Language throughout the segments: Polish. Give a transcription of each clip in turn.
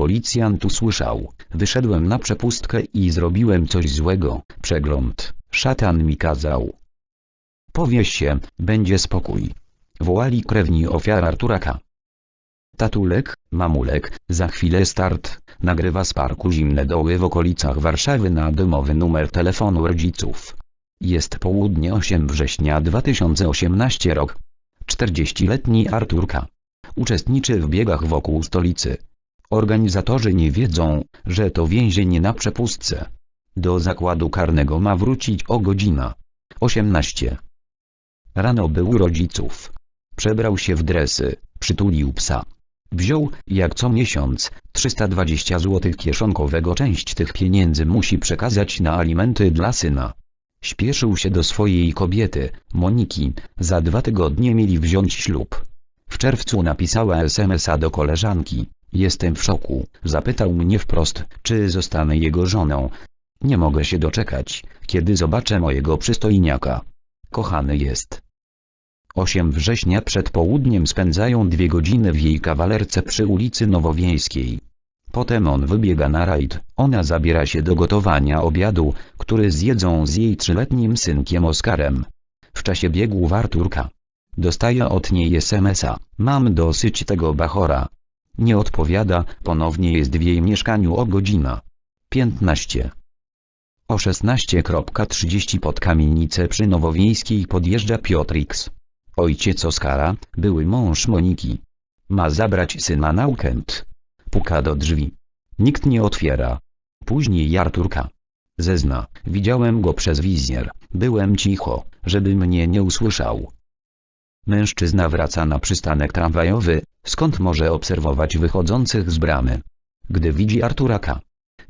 policjant usłyszał. Wyszedłem na przepustkę i zrobiłem coś złego. Przegląd. Szatan mi kazał. Powieś się, będzie spokój. Wołali krewni ofiar Arturaka. Tatulek, mamulek, za chwilę start, nagrywa z parku Zimne Doły w okolicach Warszawy na domowy numer telefonu rodziców. Jest południe 8 września 2018 rok. 40-letni Arturka. Uczestniczy w biegach wokół stolicy. Organizatorzy nie wiedzą, że to więzienie na przepustce. Do zakładu karnego ma wrócić o godzina 18. Rano był u rodziców. Przebrał się w dresy, przytulił psa. Wziął, jak co miesiąc, 320 zł kieszonkowego część tych pieniędzy musi przekazać na alimenty dla syna. Śpieszył się do swojej kobiety, Moniki, za dwa tygodnie mieli wziąć ślub. W czerwcu napisała SMS-a do koleżanki. Jestem w szoku. Zapytał mnie wprost, czy zostanę jego żoną. Nie mogę się doczekać, kiedy zobaczę mojego przystojniaka. Kochany jest. 8 września przed południem spędzają dwie godziny w jej kawalerce przy ulicy Nowowiejskiej. Potem on wybiega na rajd, ona zabiera się do gotowania obiadu, który zjedzą z jej trzyletnim synkiem Oskarem. W czasie biegu Arturka. Dostaje od niej SMS-a, mam dosyć tego bachora. Nie odpowiada, ponownie jest w jej mieszkaniu o godzina 15. O 16.30 pod kamienicę przy Nowowiejskiej podjeżdża Piotr X. Ojciec Oskara, były mąż Moniki. Ma zabrać syna na weekend. Puka do drzwi. Nikt nie otwiera. Później Arturka. Zezna, widziałem go przez wizjer, byłem cicho, żeby mnie nie usłyszał. Mężczyzna wraca na przystanek tramwajowy, skąd może obserwować wychodzących z bramy. Gdy widzi Arturaka,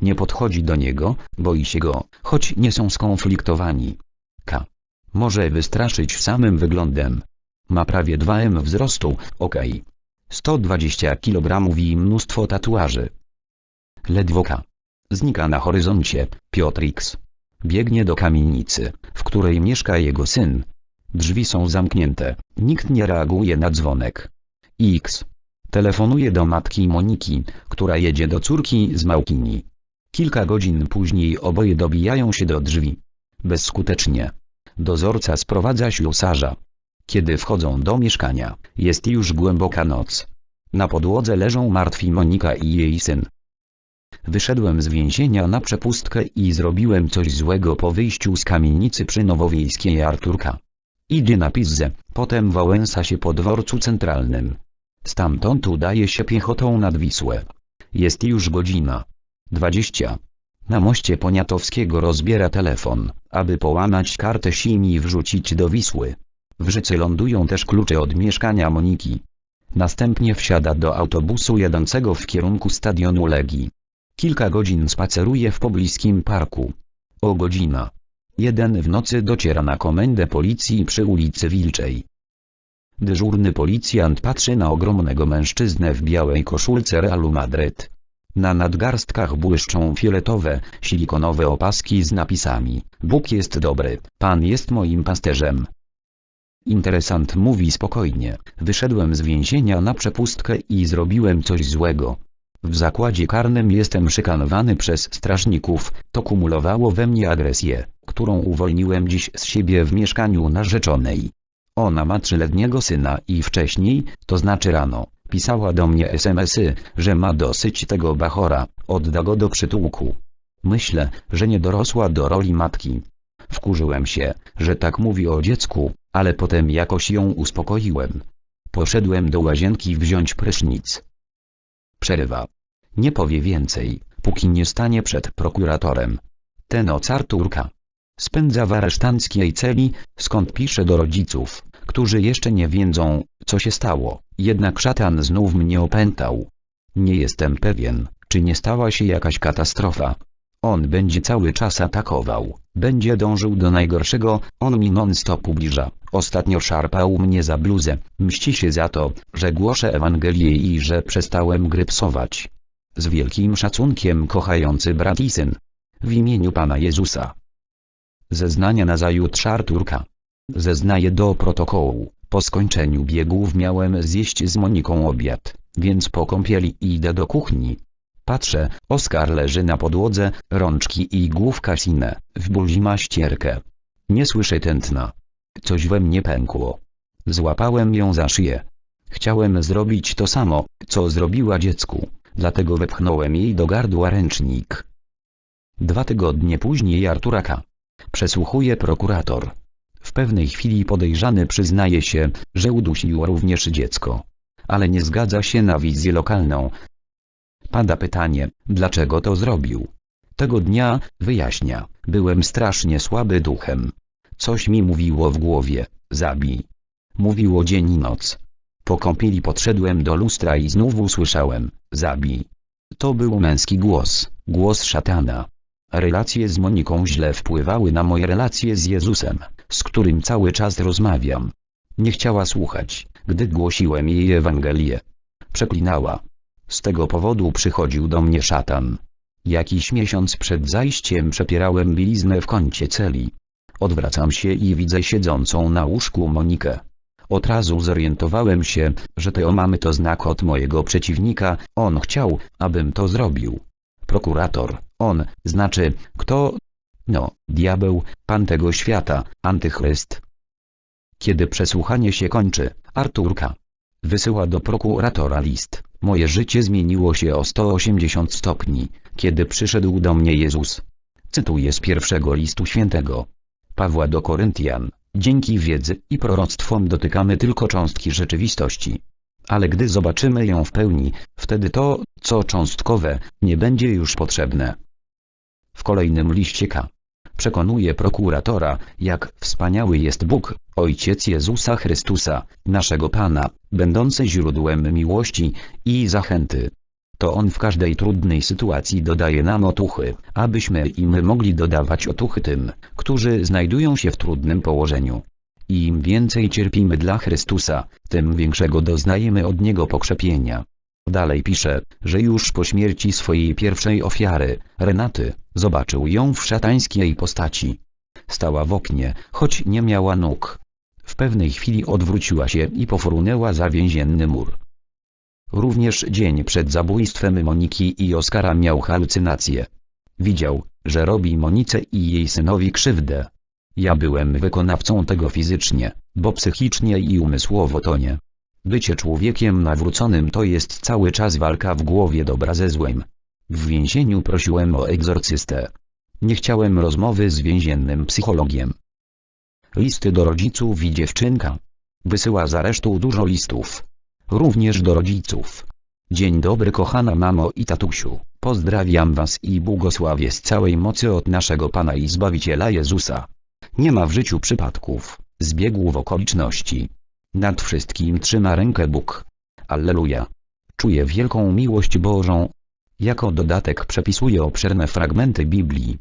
nie podchodzi do niego, boi się go, choć nie są skonfliktowani. K. Może wystraszyć samym wyglądem. Ma prawie 2 m wzrostu, okej. Okay. 120 kg i mnóstwo tatuaży. Ledwo K. Znika na horyzoncie, Piotr X. Biegnie do kamienicy, w której mieszka jego syn. Drzwi są zamknięte, nikt nie reaguje na dzwonek. X. Telefonuje do matki Moniki, która jedzie do córki z Małkini. Kilka godzin później oboje dobijają się do drzwi. Bezskutecznie. Dozorca sprowadza ślusarza. Kiedy wchodzą do mieszkania, jest już głęboka noc. Na podłodze leżą martwi Monika i jej syn. Wyszedłem z więzienia na przepustkę i zrobiłem coś złego po wyjściu z kamienicy przy Nowowiejskiej Arturka. Idzie na Pizzę, potem Wałęsa się po dworcu centralnym. Stamtąd udaje się piechotą nad Wisłę. Jest już godzina. 20. Na moście Poniatowskiego rozbiera telefon, aby połamać kartę SIM i wrzucić do Wisły. W rzece lądują też klucze od mieszkania Moniki. Następnie wsiada do autobusu jadącego w kierunku stadionu Legii. Kilka godzin spaceruje w pobliskim parku. O godzina. Jeden w nocy dociera na komendę policji przy ulicy Wilczej. Dyżurny policjant patrzy na ogromnego mężczyznę w białej koszulce Realu Madryt. Na nadgarstkach błyszczą fioletowe, silikonowe opaski z napisami Bóg jest dobry, Pan jest moim pasterzem. Interesant mówi spokojnie, wyszedłem z więzienia na przepustkę i zrobiłem coś złego. W zakładzie karnym jestem szykanowany przez strażników, to kumulowało we mnie agresję, którą uwolniłem dziś z siebie w mieszkaniu narzeczonej. Ona ma trzyletniego syna i wcześniej, to znaczy rano, pisała do mnie smsy, że ma dosyć tego bachora, odda go do przytułku. Myślę, że nie dorosła do roli matki. Wkurzyłem się, że tak mówi o dziecku, ale potem jakoś ją uspokoiłem. Poszedłem do łazienki wziąć prysznic. Przerywa. Nie powie więcej, póki nie stanie przed prokuratorem. Ten noc Arturka. Spędza w aresztanckiej celi, skąd pisze do rodziców, którzy jeszcze nie wiedzą, co się stało, jednak szatan znów mnie opętał. Nie jestem pewien, czy nie stała się jakaś katastrofa. On będzie cały czas atakował, będzie dążył do najgorszego, on mi non-stop ubliża. Ostatnio szarpał mnie za bluzę, mści się za to, że głoszę Ewangelię i że przestałem grypsować. Z wielkim szacunkiem kochający brat i syn. W imieniu Pana Jezusa. Zeznania na zajutrz Arturka. Zeznaję do protokołu. Po skończeniu biegów miałem zjeść z Moniką obiad, więc po kąpieli idę do kuchni. Patrzę, Oskar leży na podłodze, rączki i główka sine, w buzi ma ścierkę. Nie słyszę tętna. Coś we mnie pękło. Złapałem ją za szyję. Chciałem zrobić to samo, co zrobiła dziecku, dlatego wepchnąłem jej do gardła ręcznik. Dwa tygodnie później Arturaka. Przesłuchuje prokurator. W pewnej chwili podejrzany przyznaje się, że udusił również dziecko. Ale nie zgadza się na wizję lokalną. Pada pytanie, dlaczego to zrobił. Tego dnia, wyjaśnia, byłem strasznie słaby duchem. Coś mi mówiło w głowie, zabij. Mówiło dzień i noc. Po kąpieli podszedłem do lustra i znów usłyszałem, zabij. To był męski głos, głos szatana. Relacje z Moniką źle wpływały na moje relacje z Jezusem, z którym cały czas rozmawiam. Nie chciała słuchać, gdy głosiłem jej Ewangelię. Przeklinała. Z tego powodu przychodził do mnie szatan. Jakiś miesiąc przed zajściem przepierałem bieliznę w kącie celi. Odwracam się i widzę siedzącą na łóżku Monikę. Od razu zorientowałem się, że te omamy to znak od mojego przeciwnika, on chciał, abym to zrobił. Prokurator, on, znaczy, kto? No, diabeł, pan tego świata, antychryst. Kiedy przesłuchanie się kończy, Arturka wysyła do prokuratora list. Moje życie zmieniło się o 180 stopni, kiedy przyszedł do mnie Jezus. Cytuję z pierwszego listu świętego Pawła do Koryntian. Dzięki wiedzy i proroctwom dotykamy tylko cząstki rzeczywistości. Ale gdy zobaczymy ją w pełni, wtedy to, co cząstkowe, nie będzie już potrzebne. W kolejnym liście K. Przekonuje prokuratora, jak wspaniały jest Bóg, Ojciec Jezusa Chrystusa, naszego Pana, będący źródłem miłości i zachęty. To On w każdej trudnej sytuacji dodaje nam otuchy, abyśmy i my mogli dodawać otuchy tym, którzy znajdują się w trudnym położeniu. Im więcej cierpimy dla Chrystusa, tym większego doznajemy od Niego pokrzepienia. Dalej pisze, że już po śmierci swojej pierwszej ofiary, Renaty, zobaczył ją w szatańskiej postaci. Stała w oknie, choć nie miała nóg. W pewnej chwili odwróciła się i pofrunęła za więzienny mur. Również dzień przed zabójstwem Moniki i Oskara miał halucynacje. Widział, że robi Monice i jej synowi krzywdę. Ja byłem wykonawcą tego fizycznie, bo psychicznie i umysłowo to nie. Bycie człowiekiem nawróconym to jest cały czas walka w głowie dobra ze złem. W więzieniu prosiłem o egzorcystę. Nie chciałem rozmowy z więziennym psychologiem. Listy do rodziców i dziewczynka. Wysyła z aresztu dużo listów. Również do rodziców. Dzień dobry kochana mamo i tatusiu, pozdrawiam was i błogosławię z całej mocy od naszego Pana i Zbawiciela Jezusa. Nie ma w życiu przypadków, zbiegłów okoliczności. Nad wszystkim trzyma rękę Bóg. Alleluja. Czuję wielką miłość Bożą. Jako dodatek przepisuję obszerne fragmenty Biblii.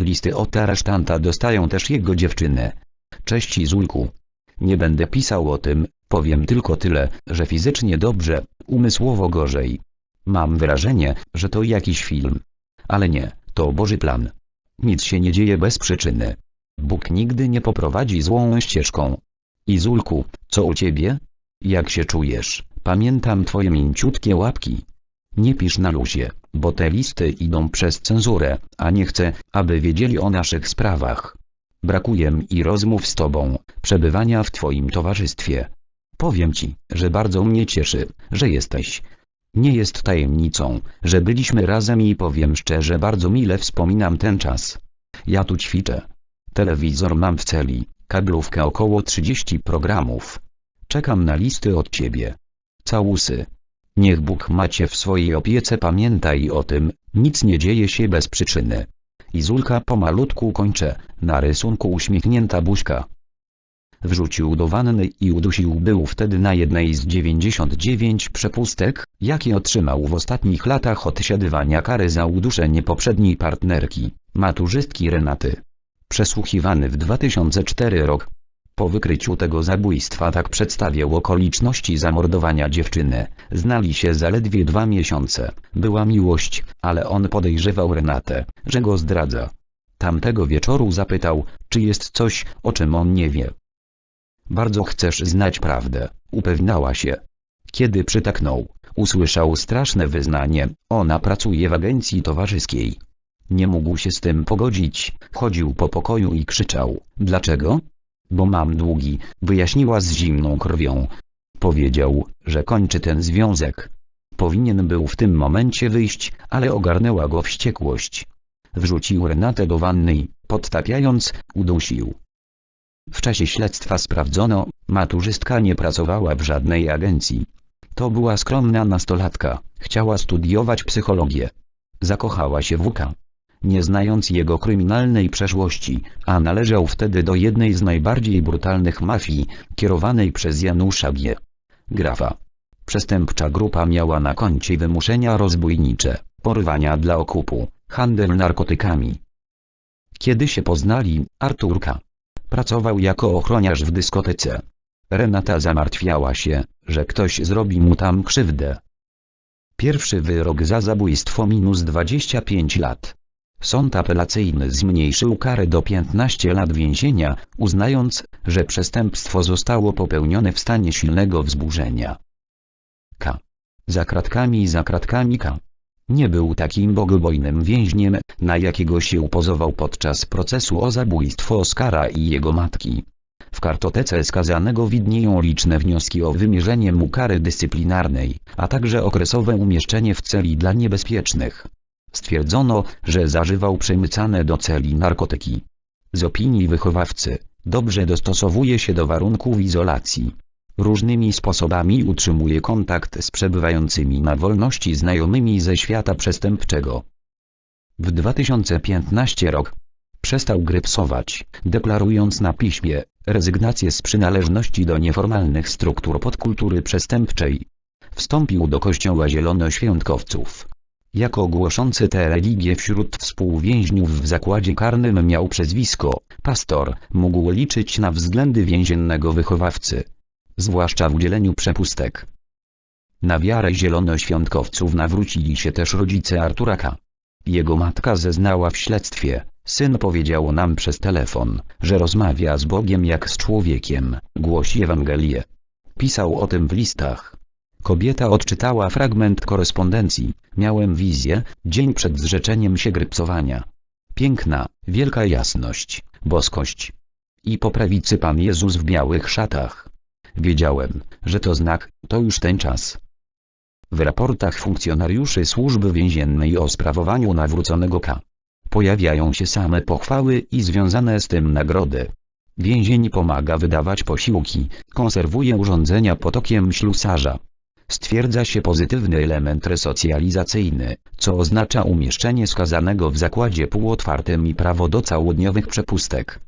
Listy od aresztanta dostają też jego dziewczyny. Cześć Izulku. Nie będę pisał o tym, powiem tylko tyle, że fizycznie dobrze, umysłowo gorzej. Mam wrażenie, że to jakiś film. Ale nie, to Boży plan. Nic się nie dzieje bez przyczyny. Bóg nigdy nie poprowadzi złą ścieżką. Izulku, co u ciebie? Jak się czujesz? Pamiętam twoje mięciutkie łapki. Nie pisz na luzie, bo te listy idą przez cenzurę, a nie chcę, aby wiedzieli o naszych sprawach. Brakuje mi rozmów z tobą, przebywania w twoim towarzystwie. Powiem ci, że bardzo mnie cieszy, że jesteś. Nie jest tajemnicą, że byliśmy razem i powiem szczerze bardzo mile wspominam ten czas. Ja tu ćwiczę. Telewizor mam w celi, kablówkę około 30 programów. Czekam na listy od ciebie. Całusy. Niech Bóg macie w swojej opiece pamiętaj o tym, nic nie dzieje się bez przyczyny. Izulka pomalutku kończę, na rysunku uśmiechnięta buźka. Wrzucił do wanny i udusił był wtedy na jednej z 99 przepustek, jakie otrzymał w ostatnich latach odsiadywania kary za uduszenie poprzedniej partnerki, maturzystki Renaty. Przesłuchiwany w 2004 rok. Po wykryciu tego zabójstwa tak przedstawiał okoliczności zamordowania dziewczyny. Znali się zaledwie dwa miesiące. Była miłość, ale on podejrzewał Renatę, że go zdradza. Tamtego wieczoru zapytał, czy jest coś, o czym on nie wie. Bardzo chcesz znać prawdę, upewniała się. Kiedy przytaknął, Usłyszał straszne wyznanie, ona pracuje w agencji towarzyskiej. Nie mógł się z tym pogodzić, chodził po pokoju i krzyczał, dlaczego? Bo mam długi, wyjaśniła z zimną krwią. Powiedział, że kończy ten związek. Powinien był w tym momencie wyjść, ale ogarnęła go wściekłość. Wrzucił Renatę do wanny, podtapiając, udusił. W czasie śledztwa sprawdzono, maturzystka nie pracowała w żadnej agencji. To była skromna nastolatka, chciała studiować psychologię. Zakochała się w Łuka. Nie znając jego kryminalnej przeszłości, a należał wtedy do jednej z najbardziej brutalnych mafii, kierowanej przez Janusza G. Grafa. Przestępcza grupa miała na koncie wymuszenia rozbójnicze, porwania dla okupu, handel narkotykami. Kiedy się poznali, Arturka pracował jako ochroniarz w dyskotece. Renata zamartwiała się, że ktoś zrobi mu tam krzywdę. Pierwszy wyrok za zabójstwo minus 25 lat. Sąd apelacyjny zmniejszył karę do 15 lat więzienia, uznając, że przestępstwo zostało popełnione w stanie silnego wzburzenia. K. Za kratkami za kratkami K. Nie był takim bogobojnym więźniem, na jakiego się upozował podczas procesu o zabójstwo Oskara i jego matki. W kartotece skazanego widnieją liczne wnioski o wymierzenie mu kary dyscyplinarnej, a także okresowe umieszczenie w celi dla niebezpiecznych. Stwierdzono, że zażywał przemycane do celi narkotyki. Z opinii wychowawcy, dobrze dostosowuje się do warunków izolacji. Różnymi sposobami utrzymuje kontakt z przebywającymi na wolności znajomymi ze świata przestępczego. W 2015 rok przestał grypsować, deklarując na piśmie rezygnację z przynależności do nieformalnych struktur podkultury przestępczej. Wstąpił do kościoła zielonoświątkowców. Jako głoszący tę religię wśród współwięźniów w zakładzie karnym miał przezwisko, pastor, mógł liczyć na względy więziennego wychowawcy. Zwłaszcza w udzieleniu przepustek. Na wiarę zielonoświątkowców nawrócili się też rodzice Arturaka. Jego matka zeznała w śledztwie, syn powiedział nam przez telefon, że rozmawia z Bogiem jak z człowiekiem, głosi Ewangelię. Pisał o tym w listach. Kobieta odczytała fragment korespondencji, miałem wizję, dzień przed zrzeczeniem się grypsowania. Piękna, wielka jasność, boskość. I po prawicy Pan Jezus w białych szatach. Wiedziałem, że to znak, to już ten czas. W raportach funkcjonariuszy służby więziennej o sprawowaniu nawróconego K. Pojawiają się same pochwały i związane z tym nagrody. Więzień pomaga wydawać posiłki, konserwuje urządzenia potokiem ślusarza. Stwierdza się pozytywny element resocjalizacyjny, co oznacza umieszczenie skazanego w zakładzie półotwartym i prawo do całodniowych przepustek.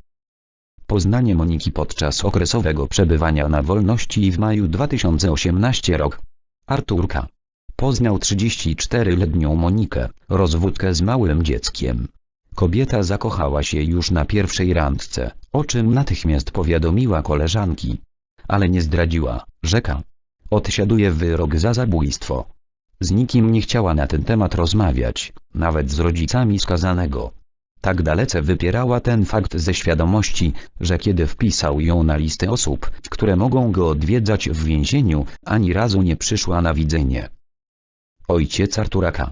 Poznanie Moniki podczas okresowego przebywania na wolności w maju 2018 rok. Arturka. Poznał 34-letnią Monikę, rozwódkę z małym dzieckiem. Kobieta zakochała się już na pierwszej randce, o czym natychmiast powiadomiła koleżanki. Ale nie zdradziła, rzeka. Odsiaduje wyrok za zabójstwo. Z nikim nie chciała na ten temat rozmawiać, nawet z rodzicami skazanego. Tak dalece wypierała ten fakt ze świadomości, że kiedy wpisał ją na listę osób, które mogą go odwiedzać w więzieniu, ani razu nie przyszła na widzenie. Ojciec Arturaka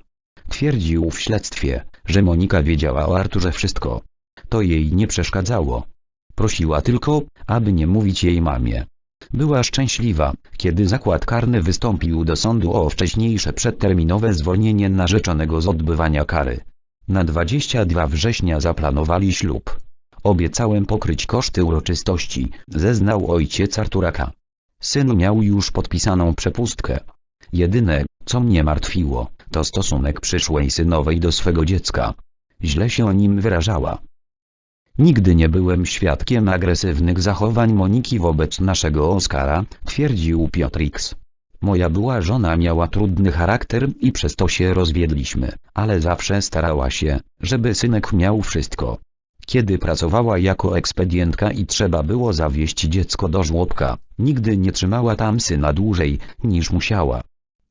twierdził w śledztwie, że Monika wiedziała o Arturze wszystko. To jej nie przeszkadzało. Prosiła tylko, aby nie mówić jej mamie. Była szczęśliwa, kiedy zakład karny wystąpił do sądu o wcześniejsze przedterminowe zwolnienie narzeczonego z odbywania kary. Na 22 września zaplanowali ślub. Obiecałem pokryć koszty uroczystości, zeznał ojciec Arturaka. Syn miał już podpisaną przepustkę. Jedyne, co mnie martwiło, to stosunek przyszłej synowej do swego dziecka. Źle się o nim wyrażała. Nigdy nie byłem świadkiem agresywnych zachowań Moniki wobec naszego Oskara, twierdził Piotrix. Moja była żona miała trudny charakter i przez to się rozwiedliśmy, ale zawsze starała się, żeby synek miał wszystko. Kiedy pracowała jako ekspedientka i trzeba było zawieźć dziecko do żłobka, nigdy nie trzymała tam syna dłużej, niż musiała.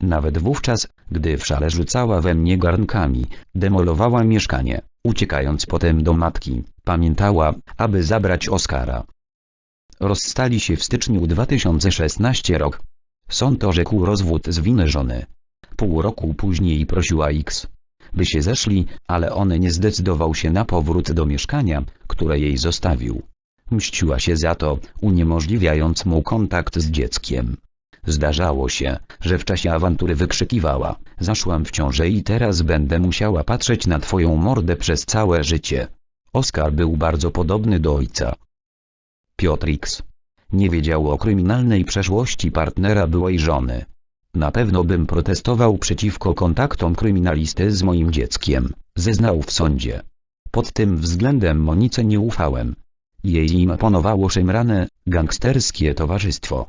Nawet wówczas, gdy w szale rzucała we mnie garnkami, demolowała mieszkanie, uciekając potem do matki, pamiętała, aby zabrać Oskara. Rozstali się w styczniu 2016 rok. Sąd orzekł rozwód z winy żony. Pół roku później prosiła X, by się zeszli, ale on nie zdecydował się na powrót do mieszkania, które jej zostawił. Mściła się za to, uniemożliwiając mu kontakt z dzieckiem. Zdarzało się, że w czasie awantury wykrzykiwała, zaszłam w ciążę i teraz będę musiała patrzeć na twoją mordę przez całe życie. Oskar był bardzo podobny do ojca. Piotr X. Nie wiedział o kryminalnej przeszłości partnera byłej żony. Na pewno bym protestował przeciwko kontaktom kryminalisty z moim dzieckiem, zeznał w sądzie. Pod tym względem Monice nie ufałem. Jej imponowało szemrane, gangsterskie towarzystwo.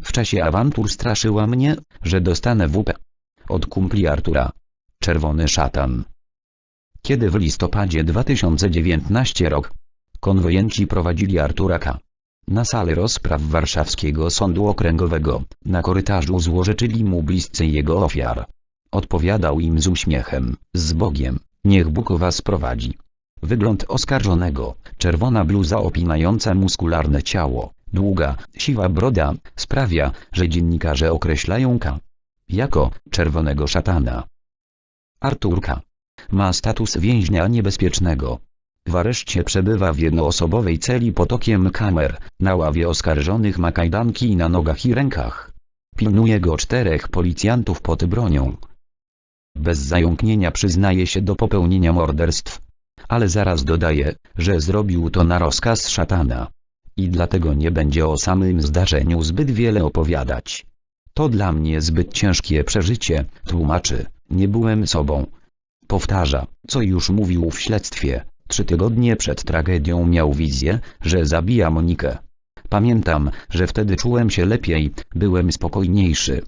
W czasie awantur straszyła mnie, że dostanę WP. Od kumpli Artura. Czerwony szatan. Kiedy w listopadzie 2019 rok konwojenci prowadzili Artura K. Na salę rozpraw warszawskiego sądu okręgowego, na korytarzu złorzeczyli mu bliscy jego ofiar. Odpowiadał im z uśmiechem, z Bogiem, niech Bóg was prowadzi. Wygląd oskarżonego, czerwona bluza opinająca muskularne ciało, długa, siwa broda, sprawia, że dziennikarze określają K. jako czerwonego szatana. Arturka ma status więźnia niebezpiecznego. W areszcie przebywa w jednoosobowej celi pod okiem kamer, na ławie oskarżonych ma kajdanki na nogach i rękach. Pilnuje go czterech policjantów pod bronią. Bez zająknienia przyznaje się do popełnienia morderstw. Ale zaraz dodaje, że zrobił to na rozkaz szatana. I dlatego nie będzie o samym zdarzeniu zbyt wiele opowiadać. To dla mnie zbyt ciężkie przeżycie, tłumaczy, nie byłem sobą. Powtarza, co już mówił w śledztwie. Trzy tygodnie przed tragedią miał wizję, że zabija Monikę. Pamiętam, że wtedy czułem się lepiej, byłem spokojniejszy.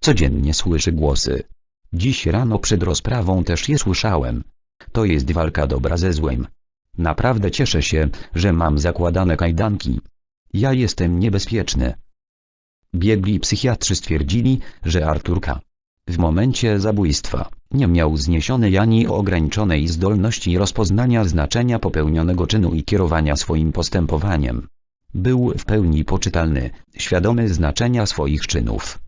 Codziennie słyszy głosy. Dziś rano przed rozprawą też je słyszałem. To jest walka dobra ze złem. Naprawdę cieszę się, że mam zakładane kajdanki. Ja jestem niebezpieczny. Biegli psychiatrzy stwierdzili, że Arturka w momencie zabójstwa nie miał zniesionej ani ograniczonej zdolności rozpoznania znaczenia popełnionego czynu i kierowania swoim postępowaniem. Był w pełni poczytalny, świadomy znaczenia swoich czynów.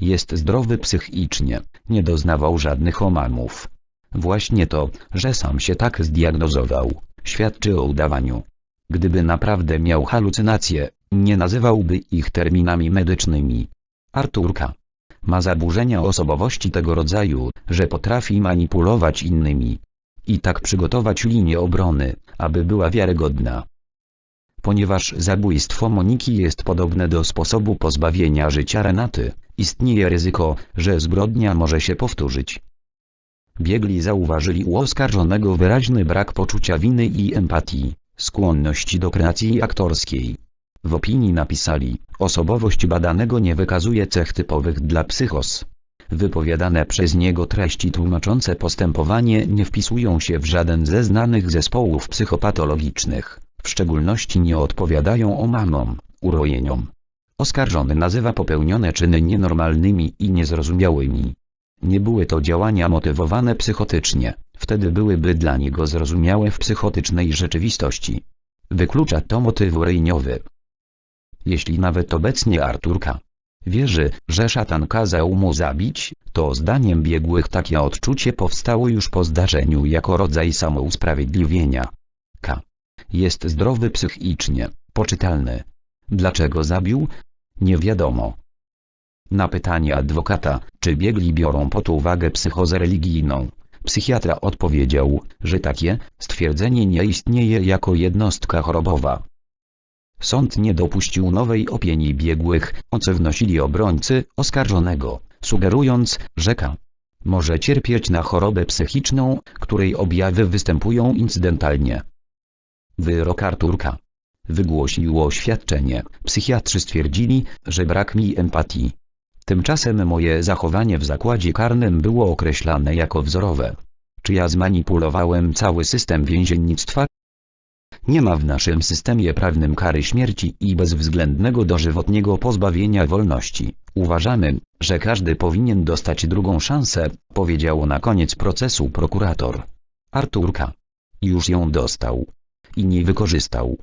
Jest zdrowy psychicznie, nie doznawał żadnych omamów. Właśnie to, że sam się tak zdiagnozował, świadczy o udawaniu. Gdyby naprawdę miał halucynacje, nie nazywałby ich terminami medycznymi. Arturka ma zaburzenia osobowości tego rodzaju, że potrafi manipulować innymi. I tak przygotować linię obrony, aby była wiarygodna. Ponieważ zabójstwo Moniki jest podobne do sposobu pozbawienia życia Renaty, istnieje ryzyko, że zbrodnia może się powtórzyć. Biegli zauważyli u oskarżonego wyraźny brak poczucia winy i empatii, skłonności do kreacji aktorskiej. W opinii napisali, osobowość badanego nie wykazuje cech typowych dla psychos. Wypowiadane przez niego treści tłumaczące postępowanie nie wpisują się w żaden ze znanych zespołów psychopatologicznych, w szczególności nie odpowiadają omamom, urojeniom. Oskarżony nazywa popełnione czyny nienormalnymi i niezrozumiałymi. Nie były to działania motywowane psychotycznie, wtedy byłyby dla niego zrozumiałe w psychotycznej rzeczywistości. Wyklucza to motyw urejeniowy. Jeśli nawet obecnie Arturka wierzy, że szatan kazał mu zabić, to zdaniem biegłych takie odczucie powstało już po zdarzeniu jako rodzaj samousprawiedliwienia. K. Jest zdrowy psychicznie, poczytalny. Dlaczego zabił? Nie wiadomo. Na pytanie adwokata, czy biegli biorą pod uwagę psychozę religijną, psychiatra odpowiedział, że takie stwierdzenie nie istnieje jako jednostka chorobowa. Sąd nie dopuścił nowej opinii biegłych, o co wnosili obrońcy oskarżonego, sugerując, że K. może cierpieć na chorobę psychiczną, której objawy występują incydentalnie. Wyrok Arturka wygłosił oświadczenie. Psychiatrzy stwierdzili, że brak mi empatii. Tymczasem moje zachowanie w zakładzie karnym było określane jako wzorowe. Czy ja zmanipulowałem cały system więziennictwa? Nie ma w naszym systemie prawnym kary śmierci i bezwzględnego dożywotniego pozbawienia wolności. Uważamy, że każdy powinien dostać drugą szansę, powiedział na koniec procesu prokurator. Arturka. Już ją dostał. I nie wykorzystał.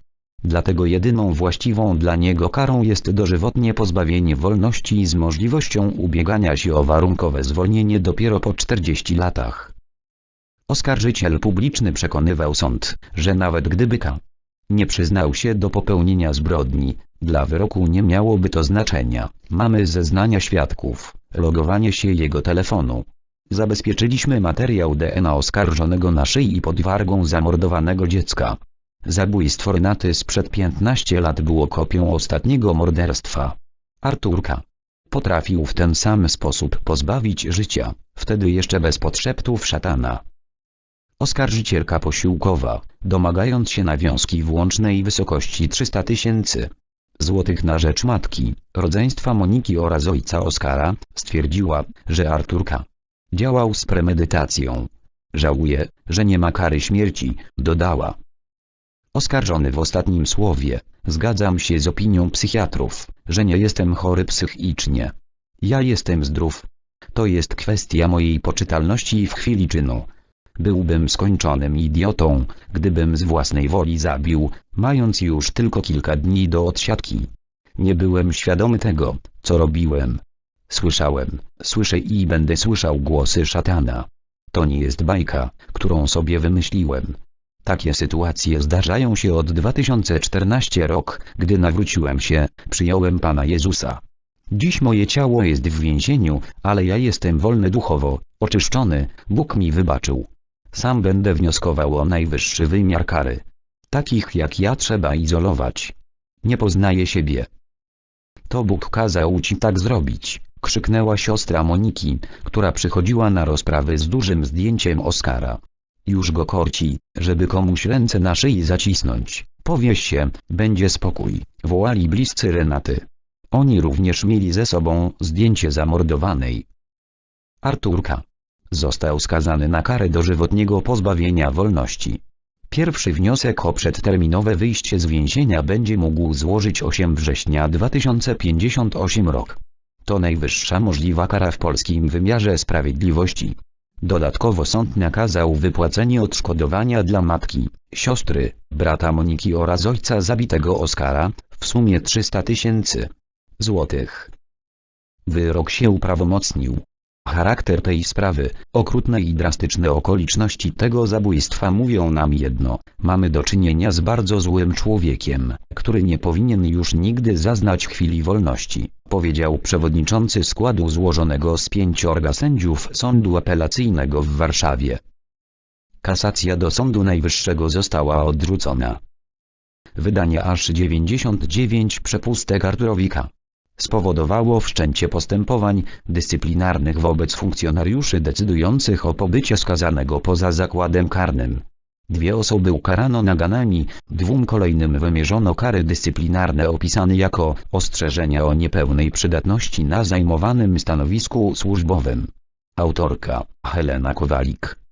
dlatego jedyną właściwą dla niego karą jest dożywotnie pozbawienie wolności z możliwością ubiegania się o warunkowe zwolnienie dopiero po 40 latach. Oskarżyciel publiczny przekonywał sąd, że nawet gdyby K. nie przyznał się do popełnienia zbrodni, dla wyroku nie miałoby to znaczenia. Mamy zeznania świadków, logowanie się jego telefonu. Zabezpieczyliśmy materiał DNA oskarżonego na szyi pod wargą zamordowanego dziecka. Zabójstwo Renaty sprzed 15 lat było kopią ostatniego morderstwa. Arturka potrafił w ten sam sposób pozbawić życia, wtedy jeszcze bez podszeptów szatana. Oskarżycielka posiłkowa, domagając się nawiązki w łącznej wysokości 300 tysięcy złotych na rzecz matki, rodzeństwa Moniki oraz ojca Oskara, stwierdziła, że Arturka działał z premedytacją. Żałuje, że nie ma kary śmierci, dodała. Oskarżony w ostatnim słowie, zgadzam się z opinią psychiatrów, że nie jestem chory psychicznie. Ja jestem zdrów. To jest kwestia mojej poczytalności w chwili czynu. Byłbym skończonym idiotą, gdybym z własnej woli zabił, mając już tylko kilka dni do odsiadki. Nie byłem świadomy tego, co robiłem. Słyszałem, słyszę i będę słyszał głosy szatana. To nie jest bajka, którą sobie wymyśliłem. Takie sytuacje zdarzają się od 2014 rok, gdy nawróciłem się, przyjąłem Pana Jezusa. Dziś moje ciało jest w więzieniu, ale ja jestem wolny duchowo, oczyszczony, Bóg mi wybaczył. Sam będę wnioskował o najwyższy wymiar kary. Takich jak ja trzeba izolować. Nie poznaję siebie. To Bóg kazał ci tak zrobić, krzyknęła siostra Moniki, która przychodziła na rozprawy z dużym zdjęciem Oskara. Już go korci, żeby komuś ręce na szyi zacisnąć. Powieś się, będzie spokój, wołali bliscy Renaty. Oni również mieli ze sobą zdjęcie zamordowanej. Arturka. Został skazany na karę dożywotniego pozbawienia wolności. Pierwszy wniosek o przedterminowe wyjście z więzienia będzie mógł złożyć 8 września 2058 rok. To najwyższa możliwa kara w polskim wymiarze sprawiedliwości. Dodatkowo sąd nakazał wypłacenie odszkodowania dla matki, siostry, brata Moniki oraz ojca zabitego Oskara, w sumie 300 tysięcy złotych. Wyrok się uprawomocnił. Charakter tej sprawy, okrutne i drastyczne okoliczności tego zabójstwa mówią nam jedno, mamy do czynienia z bardzo złym człowiekiem, który nie powinien już nigdy zaznać chwili wolności, powiedział przewodniczący składu złożonego z pięciorga sędziów Sądu Apelacyjnego w Warszawie. Kasacja do Sądu Najwyższego została odrzucona. Wydanie aż 99 przepustek Arturowika spowodowało wszczęcie postępowań dyscyplinarnych wobec funkcjonariuszy decydujących o pobycie skazanego poza zakładem karnym. Dwie osoby ukarano naganami, dwóm kolejnym wymierzono kary dyscyplinarne opisane jako ostrzeżenia o niepełnej przydatności na zajmowanym stanowisku służbowym. Autorka Helena Kowalik